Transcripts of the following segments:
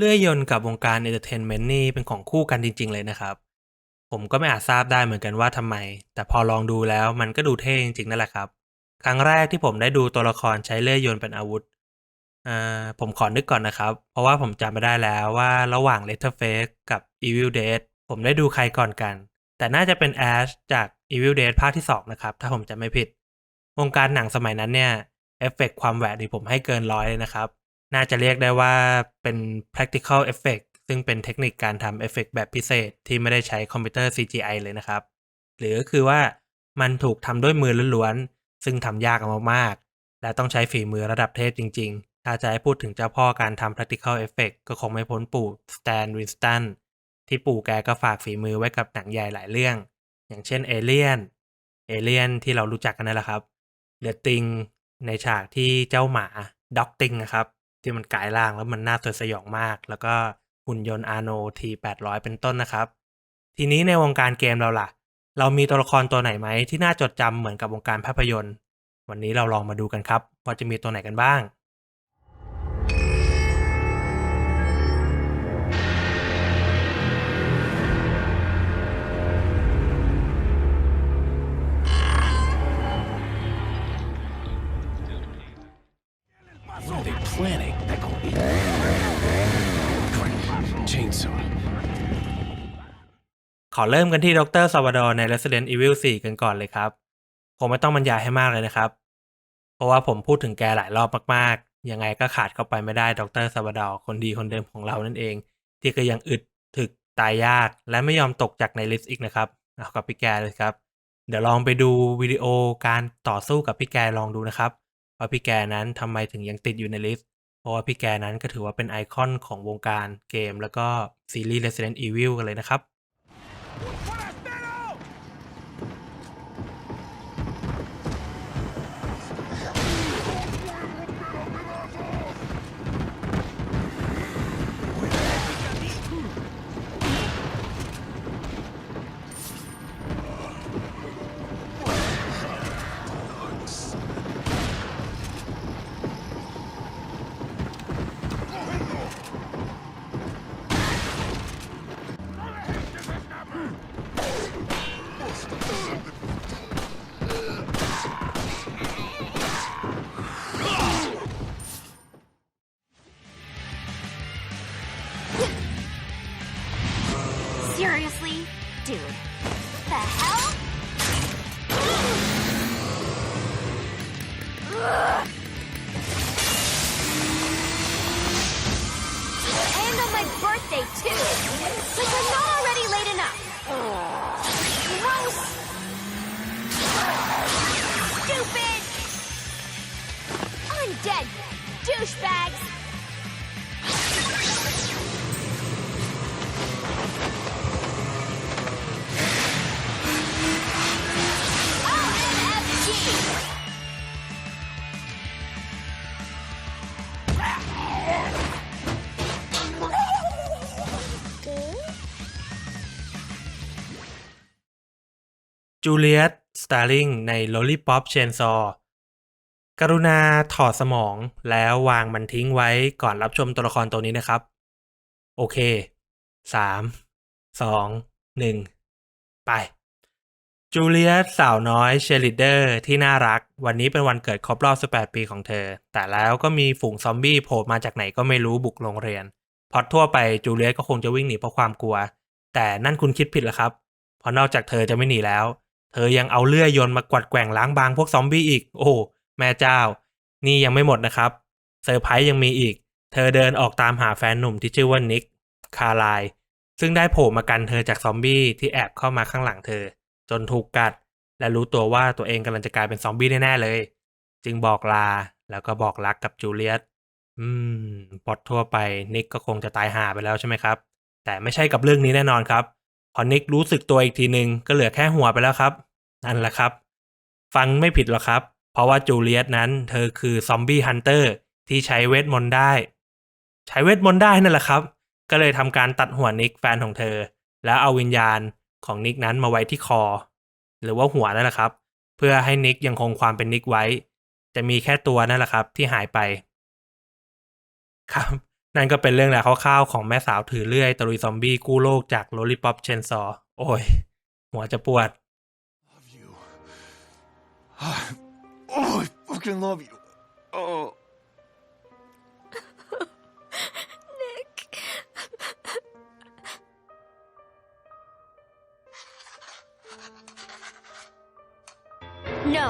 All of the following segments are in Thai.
เลื่อยยนต์กับวงการเอนเตอร์เทนเมนต์นี่เป็นของคู่กันจริง ๆ เลยนะครับ ผมก็ไม่อาจทราบได้เหมือนกันว่าทำไม แต่พอลองดูแล้วมันก็ดูเท่จริงๆนั่นแหละครับ ครั้งแรกที่ผมได้ดูตัวละครใช้เลื่อยยนต์เป็นอาวุธอ่าผมขอนึกก่อนนะครับ เพราะว่าผมจำไม่ได้แล้วว่าระหว่าง Letterface กับ Evil Dead ผมได้ดูใครก่อนกัน แต่น่าจะเป็น Ash จาก Evil Dead ภาคที่ 2 นะครับ ถ้าผมจำไม่ผิด วงการหนังสมัยนั้นเนี่ยเอฟเฟกความแหวกนี่ผมให้เกินร้อยเลยนะครับ น่าจะเรียกได้ว่าเป็น practical effect ซึ่งเป็นเทคนิคการทำเอฟเฟกแบบพิเศษที่ไม่ได้ใช้คอมพิวเตอร์ CGI เลยนะครับ หรือก็คือว่ามันถูกทำด้วยมือล้วนๆ ซึ่งทำยากมากๆ และต้องใช้ฝีมือระดับเทพจริง ๆ ถ้าจะให้พูดถึงเจ้าพ่อการทำ practical effect ก็คงไม่พ้นปู่สแตนวินสตันที่ปู่แกก็ฝากฝีมือไว้กับหนังใหญ่หลายเรื่อง อย่างเช่นเอเลียนเอเลียนที่เรารู้จักกันนั่นแหละครับเดอะติงในฉากที่เจ้าหมาด็อกติงนะครับ ที่มันกลายร่างแล้วมันน่าสยดสยองมาก แล้วก็หุ่นยนต์อาโนทีแปดร้อยเป็นต้นนะครับ ทีนี้ในวงการเกมเราล่ะ เรามีตัวละครตัวไหนไหมที่น่าจดจำเหมือนกับวงการภาพยนตร์ วันนี้เราลองมาดูกันครับว่าจะมีตัวไหนกันบ้าง อเริ่มกันที่ดรซาวาดอร์ใน Resident Evil 4 กันก่อนเลยครับผมไม่ต้องบรรยายให้มากเลยนะครับ เพราะว่าผมพูดถึงแกหลายรอบมากๆ ยังไงก็ขาดเข้าไปไม่ได้ดรซาวาดอร์คนดีคนเดิมของเรานั่นเอง ที่ก็ยังอึดถึกตายยากและไม่ยอมตกจากในลิสต์อีกนะครับ เอากับพี่แกเลยครับ เดี๋ยวลองไปดูวิดีโอการต่อสู้กับพี่แกลองดูนะครับว่าพี่แกนั้นทำไมถึงยังติดอยู่ในลิสต์เพราะว่าพี่แกนั้นก็ถือว่าเป็นไอคอนของวงการเกม แล้วก็ซีรีส์ Resident Evil กันเลยนะครับ Seriously? Dude. จูเลียตสตาร์ลิงใน Lollipop Chainsaw กรุณาถอดสมองแล้ววางมันทิ้งไว้ก่อนรับชมตัวละครตัวนี้นะครับ โอเคสามสองหนึ่งไปจูเลียตสาวน้อยเชลิเดอร์ที่น่ารัก วันนี้เป็นวันเกิดครบรอบ 18 ปีของเธอ แต่แล้วก็มีฝูงซอมบี้โผล่มาจากไหนก็ไม่รู้บุกโรงเรียน พอทั่วไปจูเลียตก็คงจะวิ่งหนีเพราะความกลัว แต่นั่นคุณคิดผิดแล้วครับ เพราะนอกจากเธอจะไม่หนีแล้ว เธอยังเอาเลื่อยยนต์มากวัดแกว่งล้างบางพวกซอมบี้อีก โอ้แม่เจ้า นี่ยังไม่หมดนะครับเซอร์ไพรส์ยังมีอีก เธอเดินออกตามหาแฟนหนุ่มที่ชื่อว่านิกคาไลซึ่งได้โผล่มากันเธอจากซอมบี้ที่แอบเข้ามาข้างหลังเธอ จนถูกกัด และรู้ตัวว่าตัวเองกำลังจะกลายเป็นซอมบี้แน่ๆเลย จึงบอกลาแล้วก็บอกรักกับจูเลียตอืมพล็อดทั่วไปนิกก็คงจะตายหาไปแล้วใช่ไหมครับ แต่ไม่ใช่กับเรื่องนี้แน่นอนครับ พอนิกรู้สึกตัวอีกทีหนึ่งก็เหลือแค่หัวไปแล้วครับ นั่นแหละครับ ฟังไม่ผิดหรอกครับ เพราะว่าจูเลียตนั้น เธอคือซอมบี้ฮันเตอร์ที่ใช้เวทมนต์ได้ ใช้เวทมนต์ได้นั่นแหละครับ ก็เลยทำการตัดหัวนิกแฟนของเธอ แล้วเอาวิญญาณของนิกนั้นมาไว้ที่คอ หรือว่าหัวนั่นแหละครับ เพื่อให้นิกยังคงความเป็นนิกไว้ จะมีแค่ตัวนั่นแหละครับ ที่หายไป ครับ นั่นก็เป็นเรื่องราวคร่าวๆของแม่สาวถือเลื่อยตะลุยซอมบี้กู้โลกจากโ o ลิป o p เชนซอโอ้ย หัวจะปวด Love you. Oh, I fucking love you. Oh. Nick. No.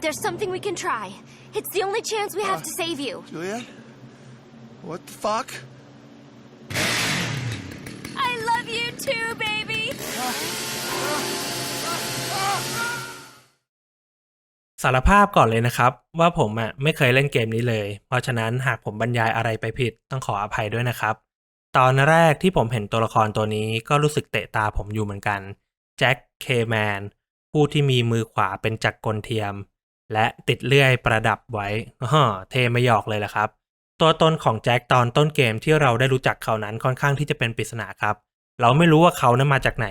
There's something we can try. It's the only chance we have to save you. Juliet? What the fuck? I love you too, baby. สารภาพก่อนเลยนะครับ ว่าผมอะไม่เคยเล่นเกมนี้เลย เพราะฉะนั้นหากผมบรรยายอะไรไปผิดต้องขออภัยด้วยนะครับ ตอนแรกที่ผมเห็นตัวละครตัวนี้ก็รู้สึกเตะตาผมอยู่เหมือนกันแจ็คเคแมนผู้ที่มีมือขวาเป็นจักรกลเทียม และติดเลื่อยประดับไว้อ้อเทไม่หยอกเลยละครับ ตัวตนของแจ็คตอนต้นเกมที่เราได้รู้จักเขานั้นค่อนข้างที่จะเป็นปริศนาครับ เราไม่รู้ว่าเขานั้นมาจากไหน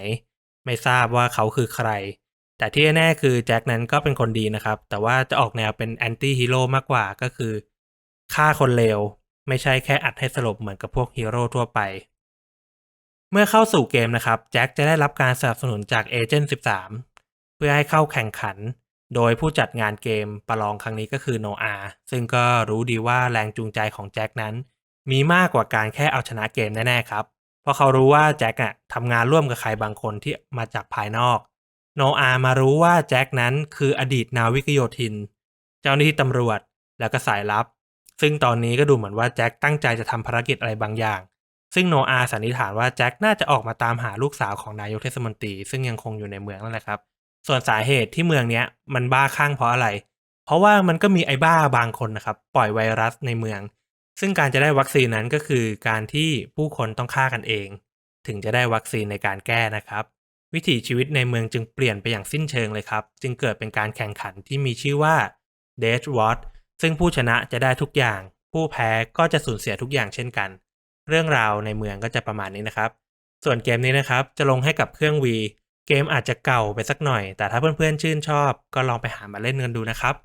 ไม่ทราบว่าเขาคือใคร แต่ที่แน่คือแจ็คนั้นก็เป็นคนดีนะครับ แต่ว่าจะออกแนวเป็นแอนตี้ฮีโร่มากกว่าก็คือฆ่าคนเลวไม่ใช่แค่อัดให้สลบเหมือนกับพวกฮีโร่ทั่วไป เมื่อเข้าสู่เกมนะครับแจ็คจะได้รับการสนับสนุนจากเอเจนต์13 เพื่อให้เข้าแข่งขัน โดยผู้จัดงานเกมประลองครั้งนี้ก็คือโนอาซึ่งก็รู้ดีว่าแรงจูงใจของแจ็คนั้น มีมากกว่าการแค่เอาชนะเกมแน่ๆครับ เพราะเขารู้ว่าแจ็คอะทำงานร่วมกับใครบางคนที่มาจากภายนอก โนอามารู้ว่าแจ็คนั้นคืออดีตนาวิกโยธิน เจ้าหน้าที่ตำรวจแล้วก็สายลับ ซึ่งตอนนี้ก็ดูเหมือนว่าแจ็คตั้งใจจะทำภารกิจอะไรบางอย่าง ซึ่งโนอาสันนิษฐานว่าแจ็คน่าจะออกมาตามหาลูกสาวของนายกเทศมนตรี ซึ่งยังคงอยู่ในเมืองนั่นแหละครับ ส่วนสาเหตุที่เมืองเนี้ยมันบ้าคลั่งเพราะอะไร เพราะว่ามันก็มีไอ้บ้าบางคนนะครับ ปล่อยไวรัสในเมือง ซึ่งการจะได้วัคซีนนั้นก็คือการที่ผู้คนต้องฆ่ากันเอง ถึงจะได้วัคซีนในการแก้นะครับ วิถีชีวิตในเมืองจึงเปลี่ยนไปอย่างสิ้นเชิงเลยครับ จึงเกิดเป็นการแข่งขันที่มีชื่อว่า Death Watch ซึ่งผู้ชนะจะได้ทุกอย่าง ผู้แพ้ก็จะสูญเสียทุกอย่างเช่นกัน เรื่องราวในเมืองก็จะประมาณนี้นะครับ ส่วนเกมนี้นะครับจะลงให้กับเครื่อง V เกมอาจจะเก่าไปสักหน่อย แต่ถ้าเพื่อนๆชื่นชอบ ก็ลองไปหามาเล่นกันดูนะครับ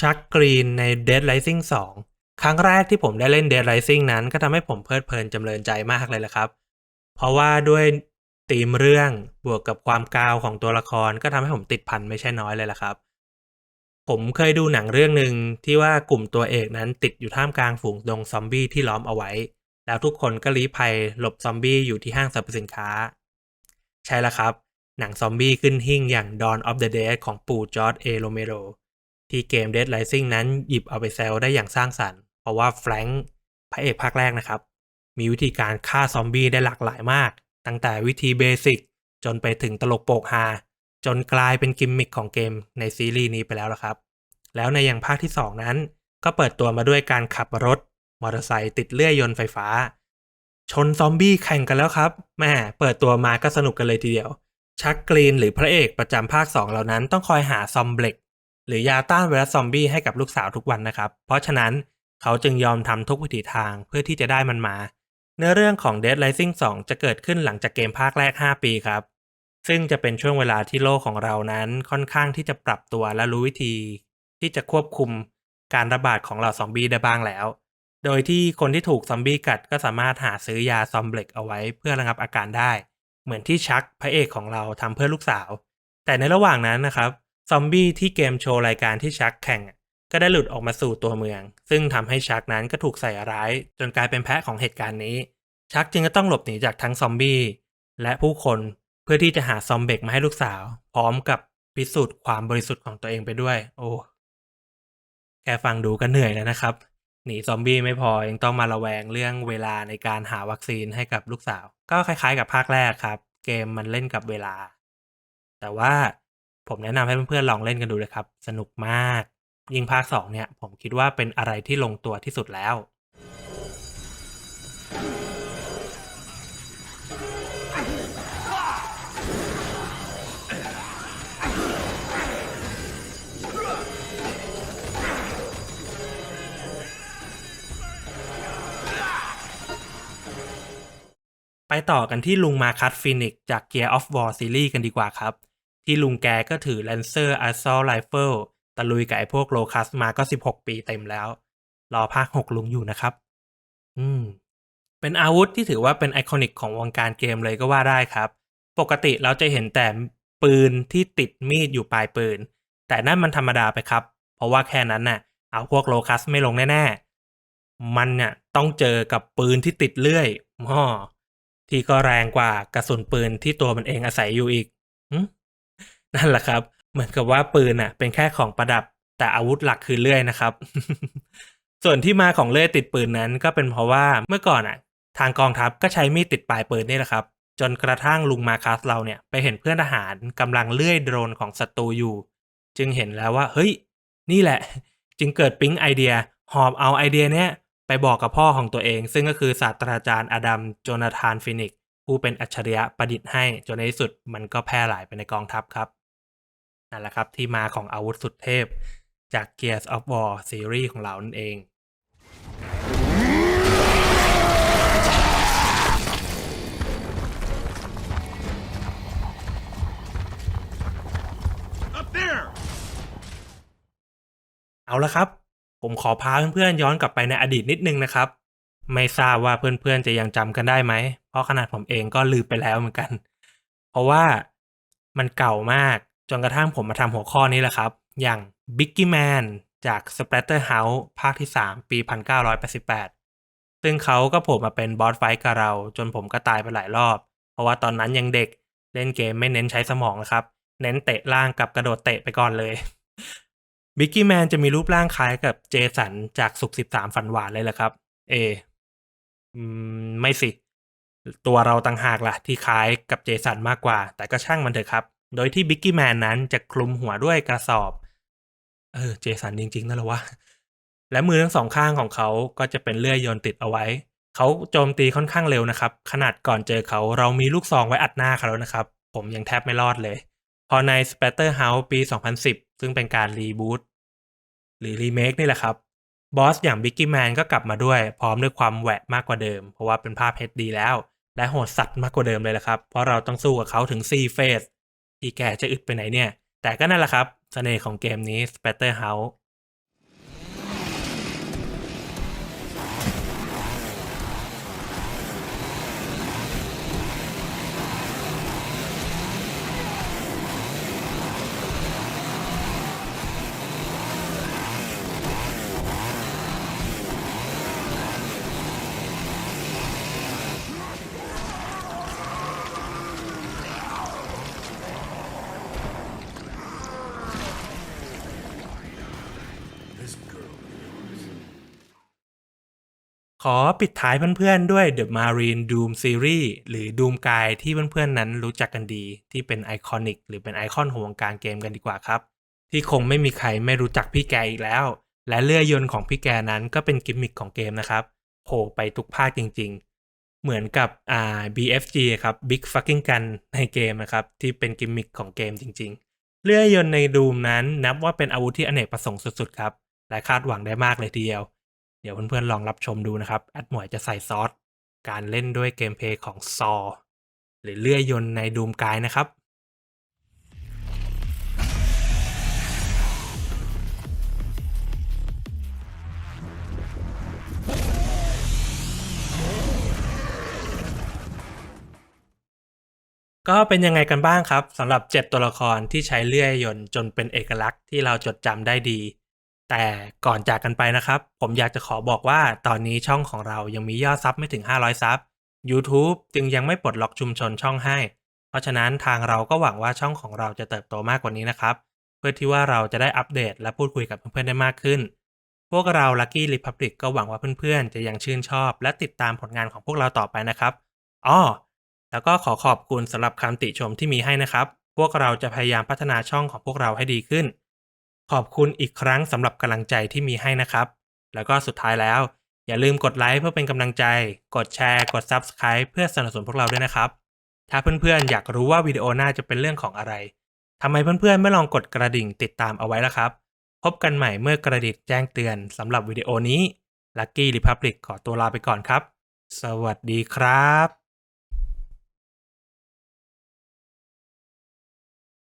ชักกรีนใน Dead Rising 2 ครั้งแรกที่ผมได้เล่น Dead Rising นั้นก็ทำให้ผมเพลิดเพลินจำเริญใจมากเลยละครับ เพราะว่าด้วยธีมเรื่องบวกกับความกาวของตัวละครก็ทำให้ผมติดพันไม่ใช่น้อยเลยละครับ ผมเคยดูหนังเรื่องหนึ่งที่ว่ากลุ่มตัวเอกนั้นติดอยู่ท่ามกลางฝูงดงซอมบี้ที่ล้อมเอาไว้ แล้วทุกคนก็ลี้ภัยหลบซอมบี้อยู่ที่ห้างสรรพสินค้า ใช่แล้วครับหนังซอมบี้ขึ้นหิ่งอย่าง Dawn of the Dead ของปู่จอร์ดเอโรเมโร ที่เกม Dead Rising นั้นหยิบเอาไปแซวได้อย่างสร้างสรรค์ เพราะว่าแฟรงค์พระเอกภาคแรกนะครับ มีวิธีการฆ่าซอมบี้ได้หลากหลายมาก ตั้งแต่วิธีเบสิกจนไปถึงตลกโปกฮาจนกลายเป็นกิมมิคของเกมในซีรีส์นี้ไปแล้วละครับ แล้วในอย่างภาคที่ 2 นั้น ก็เปิดตัวมาด้วยการขับรถ มอเตอร์ไซค์ติดเลื่อยยนต์ไฟฟ้า ชนซอมบี้แข่งกันแล้วครับแม่เปิดตัวมาก็สนุกกันเลยทีเดียว ชักกรีนหรือพระเอกประจำภาค 2 เหล่านั้นต้องคอยหาซอมเบล็ก หรือยาต้านไวรัสซอมบี้ให้กับลูกสาวทุกวันนะครับ เพราะฉะนั้นเขาจึงยอมทำทุกวิถีทางเพื่อที่จะได้มันมา เนื้อเรื่องของ Dead Rising 2 จะเกิดขึ้นหลังจากเกมภาคแรก 5 ปีครับ ซึ่งจะเป็นช่วงเวลาที่โลกของเรานั้นค่อนข้างที่จะปรับตัวและรู้วิธี ที่จะควบคุมการระบาดของเหล่าซอมบี้ได้บ้างแล้ว โดยที่คนที่ถูกซอมบี้กัดก็สามารถหาซื้อยาซอมเบล็กเอาไว้เพื่อระงับอาการได้ เหมือนที่ชักพระเอกของเราทำเพื่อลูกสาว แต่ในระหว่างนั้นนะครับ ซอมบี้ที่เกมโชว์รายการที่ชักแข่ง ก็ได้หลุดออกมาสู่ตัวเมือง ซึ่งทำให้ชักนั้นก็ถูกใส่ร้าย จนกลายเป็นแพะของเหตุการณ์นี้ ชักจึงก็ต้องหลบหนีจากทั้งซอมบี้และผู้คนเพื่อที่จะหาซอมเบกมาให้ลูกสาว พร้อมกับพิสูจน์ความบริสุทธิ์ของตัวเองไปด้วย โอ้แค่ฟังดูก็เหนื่อยแล้วนะครับ หนีซอมบี้ไม่พอยังต้องมาระแวงเรื่องเวลาในการหาวัคซีนให้กับลูกสาว ก็คล้ายๆ กับภาคแรกครับ เกมมันเล่นกับเวลา แต่ว่า ผมแนะนำให้เพื่อนๆลองเล่นกันดูเลยครับ สนุกมาก ยิงภาค 2 เนี่ย ผมคิดว่าเป็นอะไรที่ลงตัวที่สุดแล้วไปต่อกันที่ลุงมาคัสฟินิกจาก Gear of War ซีรีส์กันดีกว่าครับ ที่ลุงแกก็ถือ Lancer Assault Rifle ตะลุยกับไอ้พวกโลคัสมาก็ 16 ปีเต็มแล้ว รอภาค 6 ลุงอยู่นะครับ อืม เป็นอาวุธที่ถือว่าเป็นไอคอนิกของวงการเกมเลยก็ว่าได้ครับ ปกติเราจะเห็นแต่ปืนที่ติดมีดอยู่ปลายปืน แต่นั่นมันธรรมดาไปครับ เพราะว่าแค่นั้นน่ะ เอาพวกโลคัสไม่ลงแน่ๆ มันเนี่ยต้องเจอกับปืนที่ติดเลื่อยฮ่อที่ก็แรงกว่ากระสุนปืนที่ตัวมันเองอาศัยอยู่อีก นั่นแหละครับ เหมือนกับว่าปืนน่ะเป็นแค่ของประดับ แต่อาวุธหลักคือเลื่อยนะครับ ส่วนที่มาของเลื่อยติดปืนนั้นก็เป็นเพราะว่าเมื่อก่อนอะทางกองทัพก็ใช้มีดติดปลายปืนนี่แหละครับ จนกระทั่งลุงมาคัสเราเนี่ยไปเห็นเพื่อนทหารกำลังเลื่อยโดรนของศัตรูอยู่ จึงเห็นแล้วว่า เฮ้ย นี่แหละ จึงเกิดปิ๊งไอเดียหอบเอาไอเดียเนี้ยไปบอกกับพ่อของตัวเอง ซึ่งก็คือศาสตราจารย์อดัมโจนาธานฟินิกผู้เป็นอัจฉริยะประดิษฐ์ให้จนในที่สุดมันก็แพร่หลายไปในกองทัพครับ นั่นแหละครับที่มาของอาวุธสุดเทพ จาก Gears of War ซีรีส์ของเรานั่นเอง Up there! เอาละครับ ผมขอพาเพื่อนๆย้อนกลับไปในอดีตนิดนึงนะครับ ไม่ทราบว่าเพื่อนๆจะยังจำกันได้ไหม เพราะขนาดผมเองก็ลืมไปแล้วเหมือนกัน เพราะว่ามันเก่ามาก จนกระทั่งผมมาทำหัวข้อนี้แหละครับ อย่าง Biggie Man จาก Splatterhouse ภาคที่ 3 ปี 1988 ซึ่งเขาก็โผล่มาเป็นบอสไฟท์กับเรา จนผมก็ตายไปหลายรอบ เพราะว่าตอนนั้นยังเด็กเล่นเกมไม่เน้นใช้สมองนะครับ เน้นเตะล่างกับกระโดดเตะไปก่อนเลยบิกกี้แมนจะมีรูปร่างคล้ายกับเจสันจากสุกสิบสามฝันหวานเลยแหละครับ เออืมไม่สิ ตัวเราต่างหากล่ะ ที่คล้ายกับเจสันมากกว่า แต่ก็ช่างมันเถอะครับ โดยที่บิกกี้แมนนั้นจะคลุมหัวด้วยกระสอบ เออ เจสันจริง ๆนั่นแหละวะ และมือทั้งสองข้างของเขาก็จะเป็นเลื่อยยนต์ติดเอาไว้ เขาโจมตีค่อนข้างเร็วนะครับ ขนาดก่อนเจอเขาเรามีลูกซองไว้อัดหน้าเขาแล้วนะครับ ผมยังแทบไม่รอดเลย พอใน Splatterhouse ปี 2010 ซึ่งเป็นการรีบูตหรือรีเมคนี่แหละครับ บอสอย่าง Biggie Man ก็กลับมาด้วย พร้อมด้วยความแหวะมากกว่าเดิม เพราะว่าเป็นภาพ HD แล้ว และโหดสัตว์มากกว่าเดิมเลยละครับ เพราะเราต้องสู้กับเขาถึง4เฟส อีแกจะอึดไปไหนเนี่ย แต่ก็นั่นแหละครับเสน่ห์ของเกมนี้ Splatterhouse ขอปิดท้ายเพื่อนๆด้วย The Marine Doom Series หรือ Doom Guy ที่เพื่อนๆนั้นรู้จักกันดี ที่เป็นไอคอนิกหรือเป็นไอคอนของวงการเกมกันดีกว่าครับ ที่คงไม่มีใครไม่รู้จักพี่แกอีกแล้ว และเลื่อยยนต์ของพี่แกนั้นก็เป็นกิมมิคของเกมนะครับโผล่ไปทุกภาคจริงๆ เหมือนกับอ่า BFG ครับ Big Fucking Gun ในเกมนะครับที่เป็นกิมมิคของเกมจริง ๆ เลื่อยยนต์ในดูมนั้นนับว่าเป็นอาวุธที่อเนกประสงค์สุดๆครับและคาดหวังได้มากเลยทีเดียว เดี๋ยวเพื่อนๆลองรับชมดูนะครับ แอดหมวยจะใส่ซอส การเล่นด้วยเกมเพลย์ของซอ หรือเลื่อยยนต์ในดูมกายนะครับก็เป็นยังไงกันบ้างครับสำหรับ 7 ตัวละครที่ใช้เลื่อยยนต์จนเป็นเอกลักษณ์ที่เราจดจำได้ดี แต่ก่อนจากกันไปนะครับ ผมอยากจะขอบอกว่าตอนนี้ช่องของเรายังมียอดซับไม่ถึง 500 ซับ YouTube จึงยังไม่ปลดล็อกชุมชนช่องให้ เพราะฉะนั้นทางเราก็หวังว่าช่องของเราจะเติบโตมากกว่านี้นะครับ เพื่อที่ว่าเราจะได้อัปเดตและพูดคุยกับเพื่อนๆได้มากขึ้น พวกเรา Lucky Republic ก็หวังว่าเพื่อนๆ จะยังชื่นชอบ และติดตามผลงานของพวกเราต่อไปนะครับอ้อแล้วก็ขอขอบคุณสำหรับคำติชมที่มีให้นะครับ พวกเราจะพยายามพัฒนาช่องของพวกเราให้ดีขึ้น ขอบคุณอีกครั้งสำหรับกำลังใจที่มีให้นะครับ แล้วก็สุดท้ายแล้ว อย่าลืมกดไลค์เพื่อเป็นกำลังใจ กดแชร์ กด Subscribe เพื่อสนับสนุนพวกเราด้วยนะครับ ถ้าเพื่อนๆ อยากรู้ว่าวิดีโอหน้าจะเป็นเรื่องของอะไรทำไมเพื่อนๆ ไม่ลองกดกระดิ่งติดตามเอาไว้ล่ะครับ พบกันใหม่เมื่อกระดิ่งแจ้งเตือนสำหรับวิดีโอนี้ Lucky Republic ขอตัวลาไปก่อนครับ สวัสดีครับ